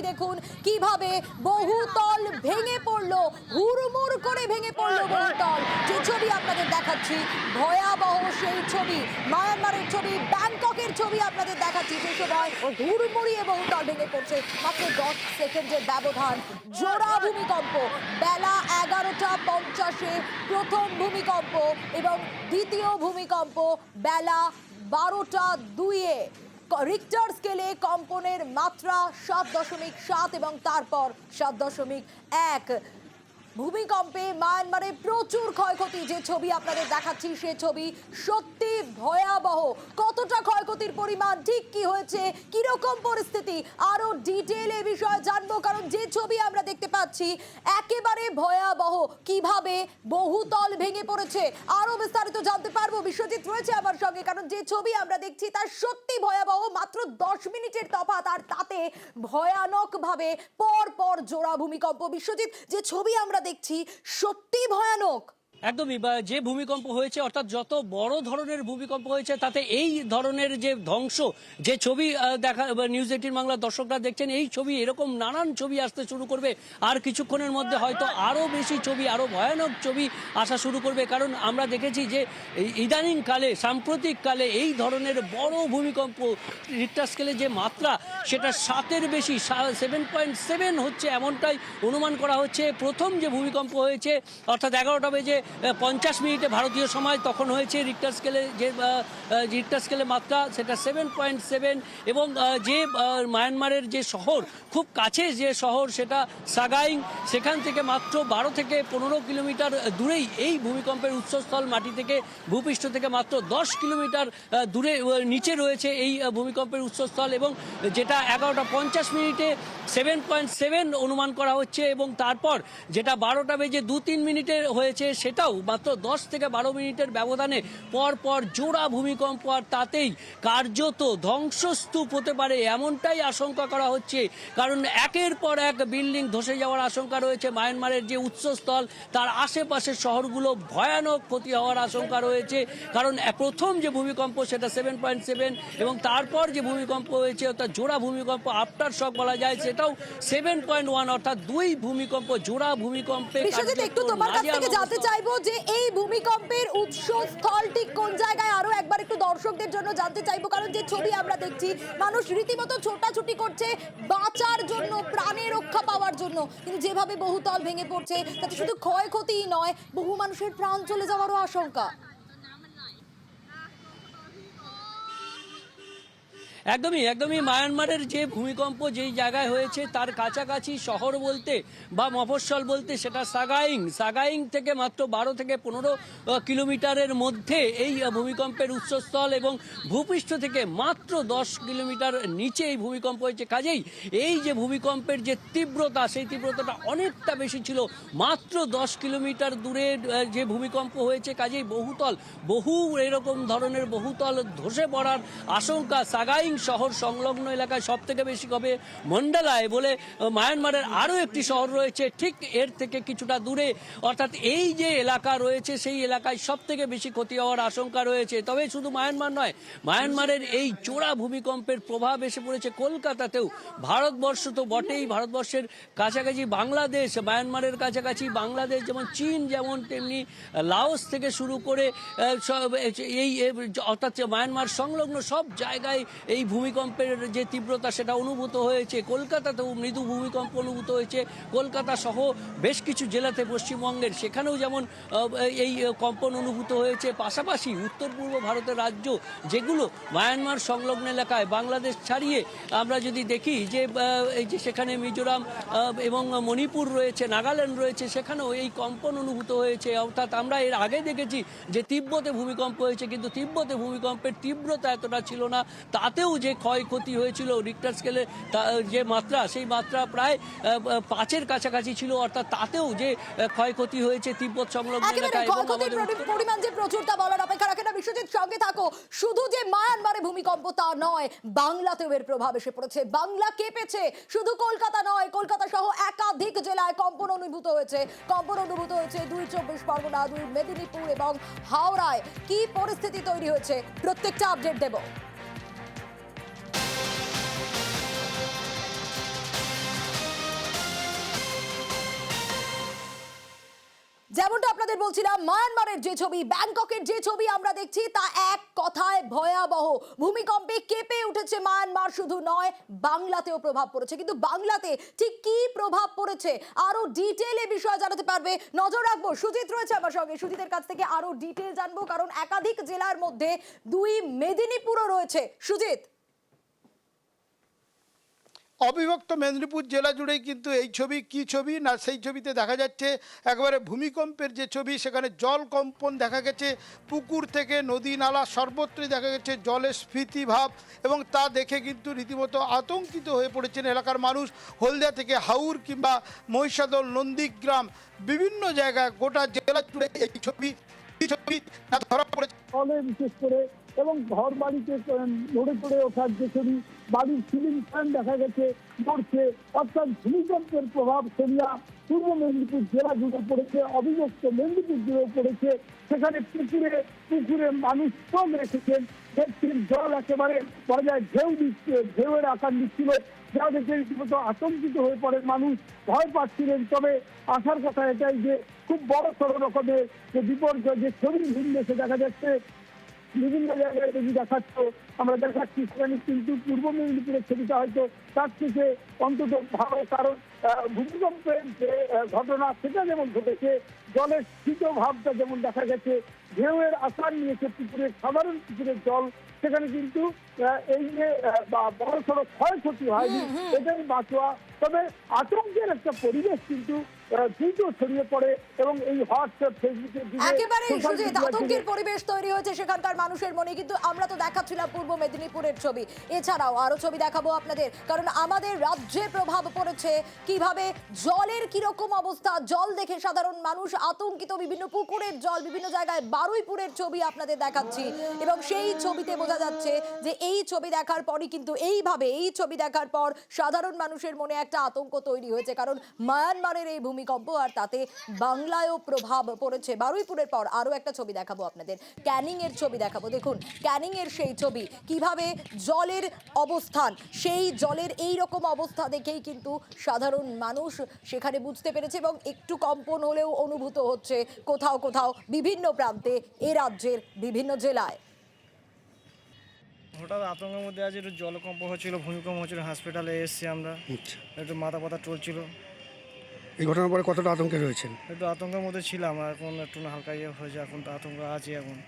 ছবি দেখুন, কীভাবে বহুতল ভেঙে পড়ল, হুড়মুড় করে ভেঙে পড়ল বহুতল যে ছবি আপনাদের দেখাচ্ছি, ভয়াবহ সেই ছবি, মায়ানমারের ছবি, ব্যাংককের ছবি আপনাদের দেখাচ্ছি, যে সময় হুড়মুড়িয়ে বহুতল ভেঙে পড়ছে। মাত্র দশ সেকেন্ডের ব্যবধান, জোড়া ভূমিকম্প, বেলা এগারোটা পঞ্চাশে প্রথম ভূমিকম্প এবং দ্বিতীয় ভূমিকম্প, বেলা বারোটা দুইয়ে। রিক্টার স্কেলে কম্পনের মাত্রা সাত দশমিক সাত এবং তারপর সাত দশমিক এক। ভূমিকম্পে মায়ানমারে প্রচুর ক্ষয়ক্ষতি। যে ছবি আপনাদের দেখাচ্ছি, সে ছবি সত্যি ভয়াবহ। কতটা ক্ষয়ক্ষতির পরিমাণ, ঠিক কি হয়েছে, কীরকম পরিস্থিতি, আরও ডিটেল এ বিষয়ে জানব, কারণ যে ছবি আমরা দেখতে পাচ্ছি, একেবারে ভয়াবহ। কীভাবে বহুতল ভেঙে পড়েছে, আরও বিস্তারিত জানতে পারব। বিশ্বজিৎ রয়েছে আমার সঙ্গে, কারণ যে ছবি আমরা দেখছি, তার সত্যি ভয়াবহ মাত্র দশ মিনিটের তফাৎ, আর তাতে ভয়ানক ভাবে পর পর জোড়া ভূমিকম্প। বিশ্বজিৎ, যে ছবি আমরা দেখছি সত্যি ভয়ানক। একদমই যে ভূমিকম্প হয়েছে, অর্থাৎ যত বড় ধরনের ভূমিকম্প হয়েছে, তাতে এই ধরনের যে ধ্বংস, যে ছবি দেখা নিউজ এইটিন বাংলার দর্শকরা দেখছেন, এই ছবি, এরকম নানান ছবি আসতে শুরু করবে। আর কিছুক্ষণের মধ্যে হয়তো আরও বেশি ছবি, আরও ভয়ানক ছবি আসা শুরু করবে। কারণ আমরা দেখেছি যে ইদানিং কালে সাম্প্রতিক কালে এই ধরনের বড় ভূমিকম্প রিক্টার স্কেলে যে মাত্রা, সেটা সাতের বেশি সেভেন পয়েন্ট সেভেন হচ্ছে এমনটাই অনুমান করা হচ্ছে। প্রথম যে ভূমিকম্প হয়েছে, অর্থাৎ এগারোটা বেজে পঞ্চাশ মিনিটে ভারতীয় সময় তখন হয়েছে রিক্টার স্কেলে যে রিক্টার স্কেলে মাত্রা, সেটা সেভেন পয়েন্ট সেভেন এবং যে মায়ানমারের যে শহর, খুব কাছে যে শহর সেটা সাগাইং সেখান থেকে মাত্র বারো থেকে পনেরো কিলোমিটার দূরেই এই ভূমিকম্পের উৎসস্থল মাটি থেকে, ভূপৃষ্ঠ থেকে মাত্র দশ কিলোমিটার দূরে নিচে রয়েছে এই ভূমিকম্পের উৎসস্থল এবং যেটা এগারোটা পঞ্চাশ মিনিটে সেভেন পয়েন্ট সেভেন অনুমান করা হচ্ছে এবং তারপর যেটা বারোটা বেজে দু তিন মিনিটে হয়েছে সেটাও মাত্র দশ থেকে বারো মিনিটের ব্যবধানে পর পর জোড়া ভূমিকম্প আর তাতেই কার্যত ধ্বংসস্তূপ হতে পারে এমনটাই আশঙ্কা করা হচ্ছে। কারণ একের পর এক বিল্ডিং ধসে যাওয়ার আশঙ্কা রয়েছে। মায়ানমারের যে উৎসস্থল তার আশেপাশের শহরগুলো ভয়ানক ক্ষতি হওয়ার আশঙ্কা রয়েছে। কারণ প্রথম যে ভূমিকম্প সেটা সেভেন পয়েন্ট সেভেন এবং তারপর যে ভূমিকম্প হয়েছে অর্থাৎ জোড়া ভূমিকম্প আফটার শক বলা যায় সেটাও সেভেন পয়েন্ট ওয়ান অর্থাৎ দুই ভূমিকম্প জোড়া ভূমিকম্পে একটু তোমার কাছ থেকে জানতে চাইব যে এই ভূমিকম্পের উৎসস্থল ঠিক কোন জায়গায়? আরও একবার একটু দর্শকদের জন্য জানতে চাইব, কারণ যে ছবি আমরা দেখছি, মানুষ রীতিমতো ছোটাছুটি করছে বাঁচার জন্য, প্রাণে রক্ষা পাওয়ার জন্য। কিন্তু যেভাবে বহুতল ভেঙে পড়ছে, তাতে শুধু ক্ষয়ক্ষতিই নয়, বহু মানুষের প্রাণ চলে যাওয়ারও আশঙ্কা। একদমই একদমই মায়ানমারের যে ভূমিকম্প যেই জায়গায় হয়েছে, তার কাছাকাছি শহর বলতে বা মফস্বল বলতে সেটা সাগাইং। সাগাইং থেকে মাত্র বারো থেকে পনেরো কিলোমিটারের মধ্যে এই ভূমিকম্পের উৎসস্থল এবং ভূপৃষ্ঠ থেকে মাত্র দশ কিলোমিটার নিচে এই ভূমিকম্প হয়েছে। কাজেই এই যে ভূমিকম্পের যে তীব্রতা, সেই তীব্রতাটা অনেকটা বেশি ছিল। মাত্র দশ কিলোমিটার দূরে যে ভূমিকম্প হয়েছে, কাজেই বহুতল, বহু এরকম ধরনের বহুতল ধসে পড়ার আশঙ্কা সাগাইং শহর সংলগ্ন এলাকায় সব থেকে বেশি হবে মন্ডলায় বলে মায়ানমারের আরও একটি শহর রয়েছে, ঠিক এর থেকে কিছুটা দূরে। অর্থাৎ এই যে এলাকা রয়েছে, সেই এলাকায় সব থেকে বেশি ক্ষতি হওয়ার আশঙ্কা রয়েছে। তবে শুধু মায়ানমার নয়, মায়ানমারের এই চোরা ভূমিকম্পের প্রভাব এসে পড়েছে কলকাতাতেও। ভারতবর্ষ তো বটেই, ভারতবর্ষের কাছাকাছি বাংলাদেশ, মায়ানমারের কাছাকাছি বাংলাদেশ, যেমন চীন যেমন তেমনি লাওস থেকে শুরু করে সব, এই অর্থাৎ মায়ানমার সংলগ্ন সব জায়গায় এই ভূমিকম্পের যে তীব্রতা সেটা অনুভূত হয়েছে। কলকাতাতেও মৃদু ভূমিকম্প অনুভূত হয়েছে। কলকাতা সহ বেশ কিছু জেলাতে পশ্চিমবঙ্গের সেখানেও যেমন এই কম্পন অনুভূত হয়েছে। পাশাপাশি উত্তর পূর্ব ভারতের রাজ্য যেগুলো মায়ানমার সংলগ্ন এলাকায় বাংলাদেশ ছাড়িয়ে আমরা যদি দেখি যে এই যে সেখানে মিজোরাম এবং মণিপুর রয়েছে, নাগাল্যান্ড রয়েছে, সেখানেও এই কম্পন অনুভূত হয়েছে। অর্থাৎ আমরা এর আগে দেখেছি যে তিব্বতে ভূমিকম্প হয়েছে, কিন্তু তিব্বতে ভূমিকম্পের তীব্রতা এতটা ছিল না। তাতেও যে ক্ষয়ক্ষতি হয়েছিল রিক্টার স্কেলে যে মাত্রা সেই মাত্রা প্রায় পাঁচের কাছাকাছি ছিল অর্থাৎ তাতেও যে ক্ষয়ক্ষতি হয়েছে তিব্বত সংলগ্ন এলাকায় পরিমাণ যে প্রচুর তা বলার অপেক্ষা রাখে না বিশ্বজিৎ সঙ্গে থাকো। শুধু যে মায়ানমারে ভূমিকম্প তা নয় বাংলাতেও এর প্রভাব এসে পড়েছে। বাংলা কেঁপেছে শুধু কলকাতা নয় কলকাতা সহ একাধিক জেলায় কম্পন অনুভূত হয়েছে। কম্পন অনুভূত হয়েছে দুই চব্বিশ পরগনা দুই মেদিনীপুর এবং হাওড়ায়। কি পরিস্থিতি তৈরি হয়েছে প্রত্যেকটা আপডেট দেবো। আপনাদের বলছিলাম, মায়ানমারের যে ছবি, ব্যাংককের যে ছবি আমরা দেখছি, তা এক কথায় ভয়াবহ। ভূমিকম্পে কেঁপে উঠেছে মায়ানমার, শুধু নয়, বাংলাতেও প্রভাব পড়েছে। কিন্তু বাংলাতে ঠিক কি প্রভাব পড়েছে? আরও ডিটেল ডিটেলে বিষয় জানাতে পারবে। নজর রাখব, সুজিত রয়েছে আমার সঙ্গে। সুজিতের কাছ থেকে আরও ডিটেল জানব, কারণ একাধিক জেলার মধ্যে দুই মেদিনীপুরও রয়েছে। সুজিত? অবিভক্ত মেদিনীপুর জেলা জুড়েই কিন্তু এই ছবি, কি ছবি? না, সেই ছবিতে দেখা যাচ্ছে একবারে ভূমিকম্পের যে ছবি, সেখানে জল কম্পন দেখা গেছে, পুকুর থেকে নদী নালা সর্বত্রই দেখা গেছে জলের স্ফীতি ভাব এবং তা দেখে কিন্তু রীতিমতো আতঙ্কিত হয়ে পড়েছেন এলাকার মানুষ। হলদিয়া থেকে হাউর কিংবা মহিষাদল, নন্দীগ্রাম, বিভিন্ন জায়গায় গোটা জেলা জুড়ে এই ছবি ছবি ধরা পড়েছে। বিশেষ করে এবং ঘর বাড়িতে নড়ে চড়ে ওঠার যে ছবি, বাড়ির সিলিং ফ্যান দেখা গেছে পড়ছে অর্থাৎ ভূমিকম্পের প্রভাব সেরিয়া পূর্ব মেদিনীপুর জেলা জুড়ে পড়েছে, অবিভক্ত মেদিনীপুর জুড়ে পড়েছে। সেখানে পুকুরে পুকুরে মানুষ কম রেখেছেন। দেখছেন জল একেবারে বলা যায় ঢেউ দিচ্ছে, ঢেউয়ের আকার নিচ্ছিল। যা দেখে রীতিমতো আতঙ্কিত হয়ে পড়ে মানুষ, ভয় পাচ্ছিলেন। তবে আসার কথা এটাই যে, খুব বড় সড় রকমের যে বিপর্যয়, যে ছবি ভিন্দেশে দেখা যাচ্ছে বিভিন্ন জায়গায় যদি দেখাচ্ছ, আমরা দেখাচ্ছি, সেখানে কিন্তু পূর্ব মেদিনীপুরের ছবিটা হয়তো তার থেকে অন্তত ভালো কারণ ভূমিকম্পের যে ঘটনা, সেটা যেমন ঘটেছে জলের শীত ভাবটা যেমন দেখা গেছে ঢেউয়ের আকার নিয়েছে পুকুরের সাধারণ পুকুরের জল সেখানে কিন্তু এই যে বড় সড়ো ক্ষয়ক্ষতি হয়নি এটাই বাঁচোয়া। তবে আতঙ্কের একটা পরিবেশ কিন্তু দ্রুত ছড়িয়ে পড়ে এবং এই হোয়াটসঅ্যাপ ফেসবুকের একেবারে সুজিত media র যুগে আতঙ্কের পরিবেশ তৈরি হয়েছে সেখানকার মানুষের মনে কিন্তু আমরা তো দেখাচ্ছিলাম পূর্ব মেদিনীপুরের ছবি। এছাড়াও আরও ছবি দেখাবো আপনাদের কারণ আমাদের রাজ্যে প্রভাব পড়েছে। কীভাবে জলের কীরকম অবস্থা জল দেখে সাধারণ মানুষ আতঙ্কিত বিভিন্ন পুকুরের জল বিভিন্ন জায়গায় বারুইপুরের ছবি আপনাদের দেখাচ্ছি। এবং সেই ছবিতে বোঝা যাচ্ছে যে এই ছবি দেখার পরই কিন্তু এইভাবে, এই ছবি দেখার পর সাধারণ মানুষের মনে একটা আতঙ্ক তৈরি হয়েছে। কারণ মায়ানমারের এই ভূমিকম্প আর তাতে বাংলায়ও প্রভাব পড়েছে। বারুইপুরের পর আরও একটা ছবি দেখাবো আপনাদের। ক্যানিং এর ছবি দেখাবো। দেখুন ক্যানিং এর সেই ছবি, কীভাবে জলের অবস্থান, সেই জলের এই রকম অবস্থা দেখেই কিন্তু সাধারণ মানুষ সেখানে বুঝতে পেরেছে এবং একটু কম্পন হলেও অনুভূত হচ্ছে কোথাও কোথাও বিভিন্ন প্রান্তে এ রাজ্যের বিভিন্ন জেলায়। হঠাৎ আতঙ্কের মধ্যে আজ একটু জলকম্প হচ্ছিল ভূমিকম্প হচ্ছিল হসপিটালে এসেছি আমরা। আচ্ছা। একটু মাথা পাতা চলছিল। এই ঘটনার পরে কতটা আতঙ্কে রয়েছেন? একটু আতঙ্কের মধ্যে ছিলাম এখন একটু না হালকা ইয়ে হয়েছে এখন তো আতঙ্ক আছে এখন।